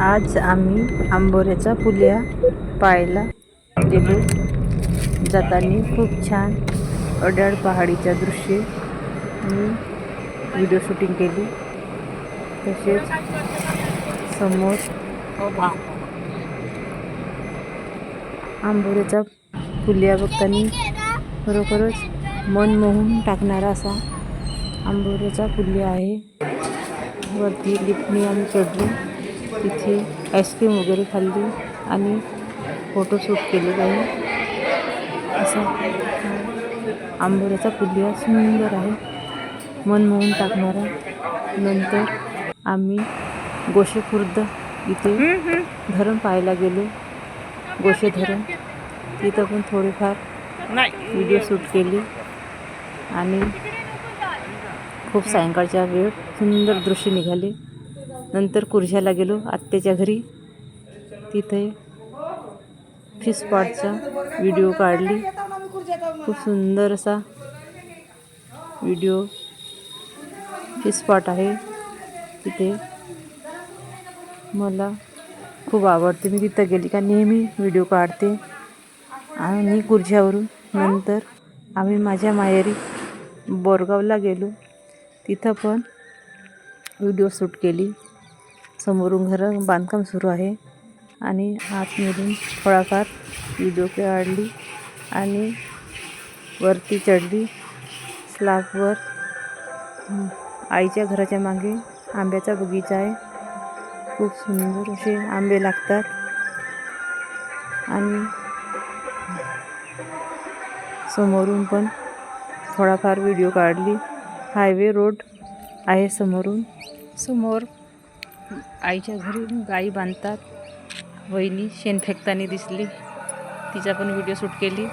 आज आम्ही आंबोऱ्याचा पुलिया पाहायला गेलो. जाताना खूप छान अड्याळ पहाडीच्या दृश्ये मी व्हिडिओ शूटिंग केली. तसेच समोर आंबोऱ्याचा पुलिया बघताना खरोखरच मन मोहून टाकणारा असा आंबोऱ्याचा पुलिया आहे. वरती लिफ्टने आम्ही चढलो. तिथे आईस्क्रीम वगैरे खाल्ली आणि फोटोशूट केले काही असा आंबोऱ्याचा पुलिया सुंदर आहे. मन मोहून टाकणारा. नंतर आम्ही गोशेखुर्द इथे धरण पाहायला गेलो. गोशे धरण तिथं पण थोडेफार व्हिडिओ शूट केली. आणि खूप सायंकाळच्या वेळ सुंदर दृश्य निघाले. नंतर कुर्झ्याला गेलो आत्याच्या घरी. तिथे फिश पॉटचा व्हिडिओ काढली. खूप सुंदर असा व्हिडिओ फिश पॉट आहे तिथे. मला खूप आवडते. मी तिथं गेली का नेहमी व्हिडिओ काढते. आणि कुर्झ्यावरून नंतर आम्ही माझ्या माहेरी बोरगावला गेलो. तिथं पण व्हिडिओ शूट केली. समोरून घरं बांधकाम सुरू आहे. आणि आतमधून थोडाफार व्हिडिओ काढली आणि वरती चढली. स्लॅबवर आईच्या घराच्या मागे आंब्याचा बगीचा आहे. खूप सुंदर असे आंबे लागतात. आणि समोरून पण थोडाफार व्हिडिओ काढली. हायवे रोड आहे समोरून. समोर आईच्या घरी गाई बांधतात. वहिनी शेण फेकताना दिसली. तिचा पण व्हिडिओ शूट केली.